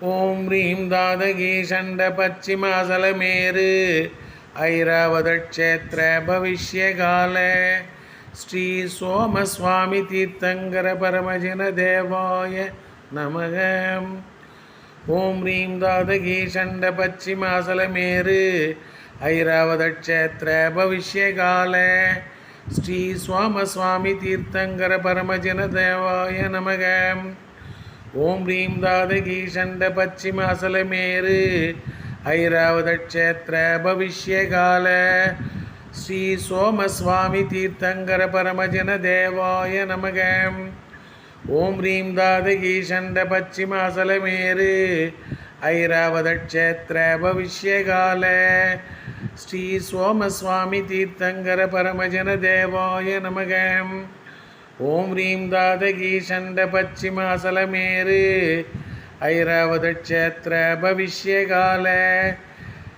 ஓம் ரீம் தாதகி சண்ட பச்சிமாசலமேரு ஐராவத பவிஷ்யகால. ஸ்ரீ சோமஸ்வாமி தீர்த்தங்கர பரமஜன தேவாய நமகம் ஓம் ரீம் தாதகி சண்ட பச்சிமாசலமேரு ஐராவத பவிஷ்யகால. ஸ்ரீ சோமஸ்வாமி தீர்த்தங்கர பரமஜன தேவாய நமகம் ஓம் ரீம் தாதகி சண்ட பச்சிம அசலமேரு ஐராவத க்ஷேத்திர பவிஷ்யகால. ஸ்ரீ சோமஸ்வாமி தீர்த்தங்கர பரமஜன தேவாய நமக. ஓம் ரீம் தாதகி சண்ட பச்சிம அசலமேரு ஐராவத க்ஷேத்திர பவிஷ்யகால. ஸ்ரீ சோமஸ்வாமி தீர்த்தங்கர பரமஜன தேவாய நமகம் ஓம் ரீம் தாதகி சண்ட பச்சிமாசலமேரு ஐராவத க்ஷேத்திர பவிஷ்யகால.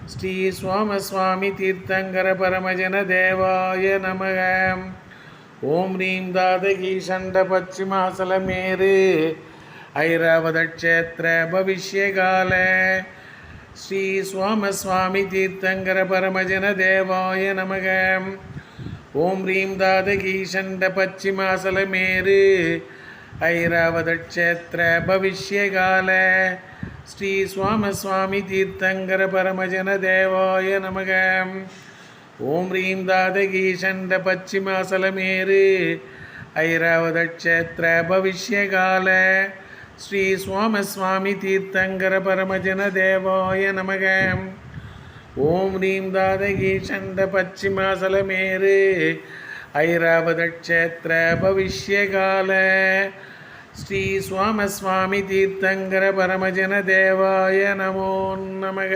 ஸ்ரீ சுவாமஸ்வாமி தீர்த்தங்கர பரமஜன தேவாய நமக. ஓம் ரீம் தாதகி சண்ட பச்சிமாசலமேரு ஐராவத க்ஷேத்திர பவிஷ்யகால. ஸ்ரீ சுவாமஸ்வாமி தீர்த்தங்கர பரமஜன தேவாய நமகம் ஓம் ரீம் தாதகி சண்ட பச்சிமாசலமேரு ஐராவதக்ஷேத்திர பவிஷ்யகால. ஸ்ரீ சுவாமஸ்வாமி தீர்த்தங்கர பரமஜன தேவாய நமக. ஓம் ரீம் தாதகி சண்ட பச்சிமாசலமேரு ஐராவதக்ஷேத்திர பவிஷ்யகால. ஸ்ரீ சுவாமஸ்வாமி தீர்த்தங்கர பரமஜன தேவாய நமகம் ஓம் ரீம் தாதகி சண்ட பச்சிமாசலமேரு ஐராவதக்ஷேத்திர பவிஷ்யகால. ஸ்ரீ சுவாமஸ்வாமி தீர்த்தங்கர பரமஜன தேவாய நமோ நமக.